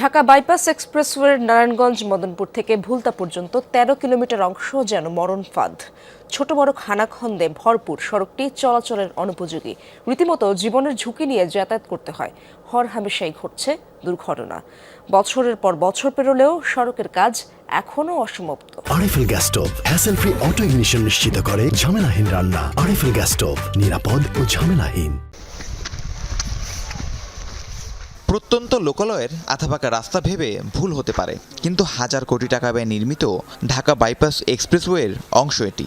Dhaka bypass এক্সপ্রেসওয়ের নারায়ণগঞ্জ, মদনপুর থেকে ভুলতা পর্যন্ত ১৩ কিলোমিটার অংশ যেন মরণ ফাঁদ। ছোট বড় খানাখন্দে ভরপুর সড়কটি চলাচলের অনুপযোগী। রীতিমতো জীবনের ঝুঁকি নিয়ে যাতায়াত করতে হয়। হর হামেশাই ঘটছে দুর্ঘটনা। বছরের পর বছর পেরোলেও সড়কের কাজ এখনও অসমাপ্ত। RFL gas stove, hassle free auto ignition নিশ্চিত করে ঝামেলাহীন রান্না। আরএফএল গ্যাস স্টোভ, নিরাপদ ও ঝামেলাহীন। প্রত্যন্ত লোকালয়ের আথাপাকা রাস্তা ভেবে ভুল হতে পারে। কিন্তু হাজার কোটি টাকা ব্যয় নির্মিত ঢাকা বাইপাস এক্সপ্রেসওয়ের অংশ এটি।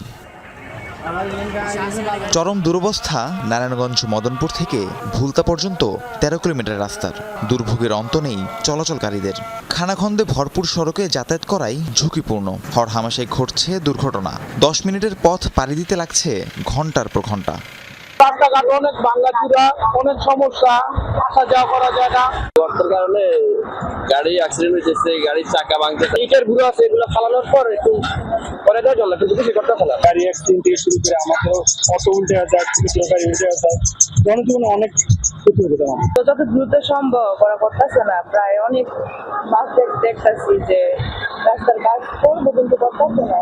চরম দুরবস্থা নারায়ণগঞ্জ মদনপুর থেকে ভুলতা পর্যন্ত তেরো কিলোমিটার রাস্তার। দুর্ভোগের অন্ত নেই চলাচলকারীদের। খানাখন্দে ভরপুর সড়কে যাতায়াত করাই ঝুঁকিপূর্ণ। হর হামেশাই ঘটছে দুর্ঘটনা। দশ মিনিটের পথ পাড়ি দিতে লাগছে ঘণ্টার পর ঘণ্টা রাস্তাঘাট অনেক ভাঙ্গাচুরা অনেক সমস্যা আসা যাওয়া করা যায় না। গর্তের কারণে গাড়ি অ্যাক্সিডেন্ট হয়েছে গাড়ির চাকা ভাঙতেছে। ইটের গুঁড়ো আছে এগুলো ফালানোর পর একটু পরে দেওয়া চলে কিন্তু বেশি করতে ফেলা গাড়ি অ্যাক্সিডেন্ট থেকে শুরু করে আমাদেরও অটো উল্টে যায় ছোটো গাড়ি উল্টে যায় জনজীবনে অনেক ক্ষতি হয়ে যেতে তো যত দ্রুত সম্ভব করা করতেছে না প্রায় অনেক মাস দেখ- দেখতাছি যে রাস্তার কাজ করব কিন্তু করতেছে না।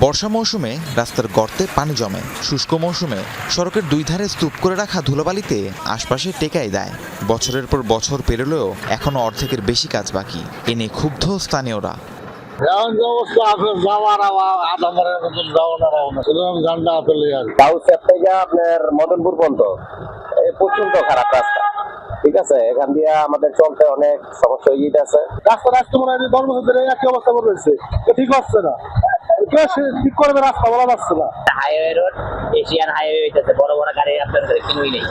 বর্ষা মৌসুমে রাস্তার গর্তে পানি জমে। শুষ্ক মৌসুমে সড়কের দুই ধারে স্তূপ করে রাখা ধুলোবালিতে আশপাশে টেকাই দেয়। বছরের পর বছর পেরোলেও এখনও অর্ধেকের বেশি কাজ বাকি। এ নিয়ে ক্ষুব্ধ স্থানীয়রা। আছে আপনার মদনপুর পর্যন্ত। প্রচণ্ড খারাপ রাস্তা। ঠিক আছে? এখান দিয়ে আমাদের চলতে অনেক সমস্যা হয়ে যেতেছে রাস্তা রাস্তা মনে হয় ধরে একই অবস্থা করে রয়েছে ঠিক হচ্ছে না। ঠিক করবে রাস্তা বলা যাচ্ছে না। হাইওয়ে রোড এশিয়ান হাইওয়ে হইতেছে বড় বড় গাড়ি আপনার কিনুই নেই।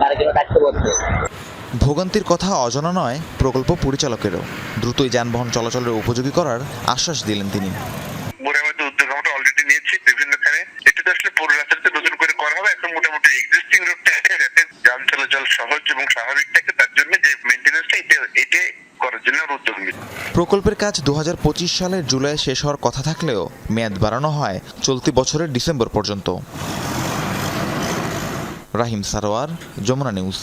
তার জন্য দায়িত্ব করছে ভোগান্তির কথা অজানা নয় প্রকল্প পরিচালকেরও। দ্রুতই যানবাহন চলাচলের উপযোগী করার আশ্বাস দিলেন তিনি। মোটামুটি উদ্যোগ আমরা অলরেডি নিয়েছি বিভিন্ন খানে এটা তো আসলে পুরো রাস্তাতে নতুন করে করা হবে এখন মোটামুটি এক্সিস্টিং রোডটা যান চলাচল সহজ এবং স্বাভাবিক থাকে তার জন্য যে মেনটেন্যান্সটা এটা এটা করার জন্য আমরা উদ্যোগ নিচ্ছি প্রকল্পের কাজ দু হাজার পঁচিশ সালের জুলাই শেষ হওয়ার কথা থাকলেও মেয়াদ বাড়ানো হয় চলতি বছরের ডিসেম্বর পর্যন্ত। রাহিম সারোয়ার, যমুনা নিউজ।